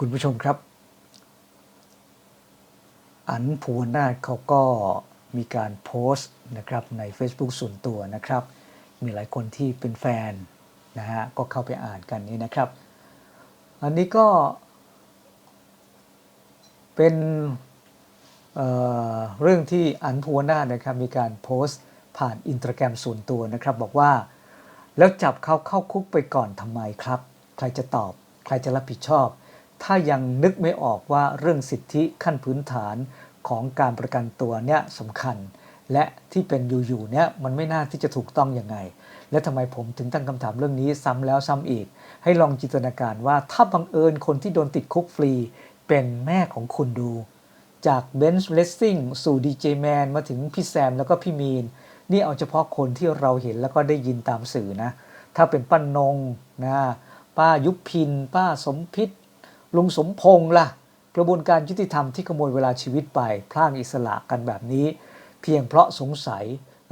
คุณผู้ชมครับ อันภูวนาถเขาก็มีการโพสต์นะครับใน Facebook ส่วนตัวนะครับ มีหลายคนที่เป็นแฟนนะฮะก็เข้าไปอ่านกันนี้นะครับ อันนี้ก็เป็นเเรื่องที่อันภูวนาถนะครับมีการโพสต์ผ่านอินสตาแกรมส่วนตัวนะครับ บอกว่าแล้วจับเขาเข้าคุกไปก่อนทำไมครับ ใครจะตอบ ใครจะรับผิดชอบ ถ้ายังนึกไม่ออกว่าเรื่องสิทธิขั้นพื้นฐานของการประกันตัวเนี่ยสำคัญ และที่เป็นอยู่ๆเนี่ยมันไม่น่าที่จะถูกต้องยังไง และทำไมผมถึงตั้งคำถามเรื่องนี้ซ้ำแล้วซ้ำอีก ให้ลองจินตนาการว่าถ้าบังเอิญคนที่โดนติดคุกฟรีเป็นแม่ของคุณดู จากเบนซ์เลสซิ่งสู่ดีเจแมนมาถึงพี่แซมแล้วก็พี่มีน นี่เอาเฉพาะคนที่เราเห็นแล้วก็ได้ยินตามสื่อนะ ถ้าเป็นป้านงนะป้ายุพิน ป้าสมพิษ ลุงสมพงษ์ล่ะ กระบวนการยุติธรรมที่ขโมยเวลาชีวิตไป พลางอิสระกันแบบนี้ เพียงเพราะสงสัย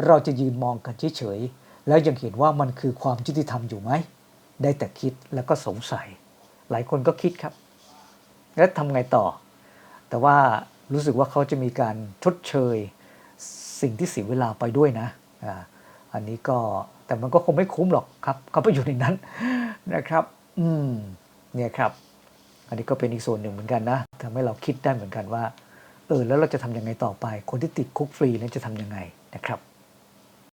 เราจะยืนมองกันเฉยๆแล้วยังเห็นว่ามันคือความยุติธรรมอยู่ไหม ได้แต่คิดแล้วก็สงสัย หลายคนก็คิดครับ แล้วทำไงต่อ แต่ว่ารู้สึกว่าเขาจะมีการชดเชย สิ่งที่เสียเวลาไปด้วยนะอันนี้ก็แต่มันก็คงไม่คุ้มหรอกครับ เขาไปอยู่ในนั้นนะครับ อืมเนี่ยครับ อันนี้ก็เป็นอีกส่วนหนึ่งเหมือนกันนะทำให้เราคิดได้เหมือนกันว่าเออแล้วเราจะทำยังไงต่อไป คนที่ติดคุกฟรีนั้นจะทำยังไงนะครับ